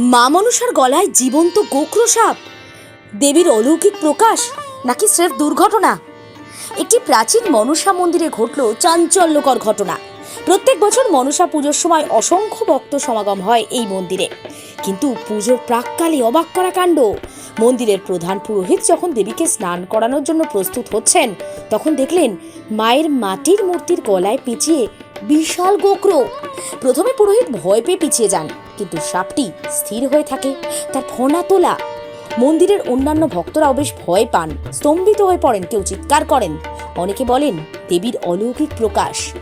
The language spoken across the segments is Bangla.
মা মনুষার গলায় জীবন্ত গোক্র সাপ। দেবীর অলৌকিক প্রকাশ নাকি স্রেফ দুর্ঘটনা? একটি প্রাচীন মনসা মন্দিরে ঘটল চাঞ্চল্যকর ঘটনা। প্রত্যেক বছর মনসা পুজোর সময় অসংখ্য ভক্ত সমাগম হয় এই মন্দিরে। কিন্তু পুজোর প্রাককালে অবাক করা কাণ্ড। মন্দিরের প্রধান পুরোহিত যখন দেবীকে স্নান করানোর জন্য প্রস্তুত হচ্ছেন, তখন দেখলেন মায়ের মাটির মূর্তির গলায় পেঁচিয়ে বিশাল গোক্র। প্রথমে পুরোহিত ভয় পেয়ে পিছিয়ে যান, কিন্তু সাপটি স্থির হয়ে থাকে তার ফনা তোলা। মন্দিরের অন্যান্য ভক্তরাও বেশ ভয় পান, স্তম্ভিত হয়ে পড়েন, কেউ চিৎকার করেন। অনেকে বলেন, দেবীর অলৌকিক প্রকাশ।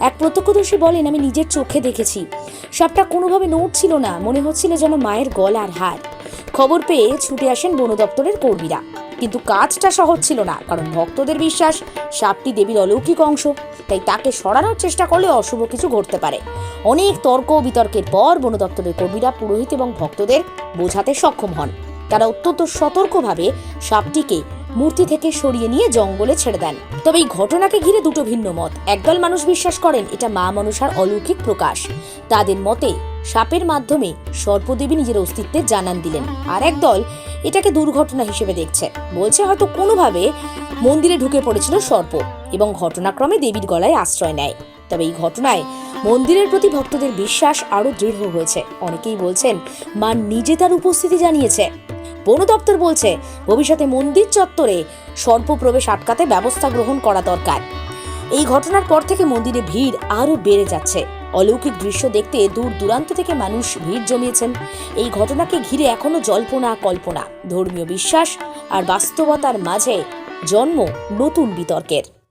এক প্রত্যক্ষদর্শী বলেন, আমি নিজের চোখে দেখেছি। সাপটা কোনোভাবে নড়ছিল না, মনে হচ্ছিল যেন মায়ের গলার হার। খবর পেয়ে ছুটে আসেন বন দপ্তরের কর্মীরা। কিন্তু কাজটা সহজ ছিল না, কারণ ভক্তদের বিশ্বাস, সাপটি দেবীর অলৌকিক অংশ। তাই তাকে সরানোর চেষ্টা করলে অশুভ কিছু ঘটতে পারে। অনেক তর্ক বিতর্কের পর বন দপ্তরের কর্মীরা পুরোহিত এবং ভক্তদের বোঝাতে সক্ষম হন। তারা অত্যন্ত সতর্কভাবে সাপটিকে মূর্তি থেকে সরিয়ে নিয়ে জঙ্গলে ছেড়ে দেন। তবে এই ঘটনাকে ঘিরে দুটো ভিন্ন মত। একদল মানুষ বিশ্বাস করেন এটা মা মনসার অলৌকিক প্রকাশ। তাদের মতে সাপের মাধ্যমে সর্পদেবী নিজের অস্তিত্বের জানান দিলেন। আর একদল এটাকে দুর্ঘটনা হিসেবে দেখছে। বলছে হয়তো কোনোভাবে মন্দিরে ঢুকে পড়েছিল সর্প এবং ঘটনাক্রমে দেবীর গলায় আশ্রয় নেয়। তবে এই ঘটনায় মন্দিরের প্রতি ভক্তদের বিশ্বাস আরও দৃঢ় হয়েছে। অনেকেই বলছেন, মা নিজে তার উপস্থিতি জানিয়েছে। বন দপ্তর বলছে, ভবিষ্যতে মন্দির চত্বরে সর্প প্রবেশ আটকাতে ব্যবস্থা গ্রহণ করা দরকার। এই ঘটনার পর থেকে মন্দিরে ভিড় আরও বেড়ে যাচ্ছে। অলৌকিক দৃশ্য দেখতে দূর দূরান্ত থেকে মানুষ ভিড় জমিয়েছেন। এই ঘটনাকে ঘিরে এখনও জল্পনা, কল্পনা। ধর্মীয় বিশ্বাস আর বাস্তবতার মাঝে জন্ম নতুন বিতর্কের।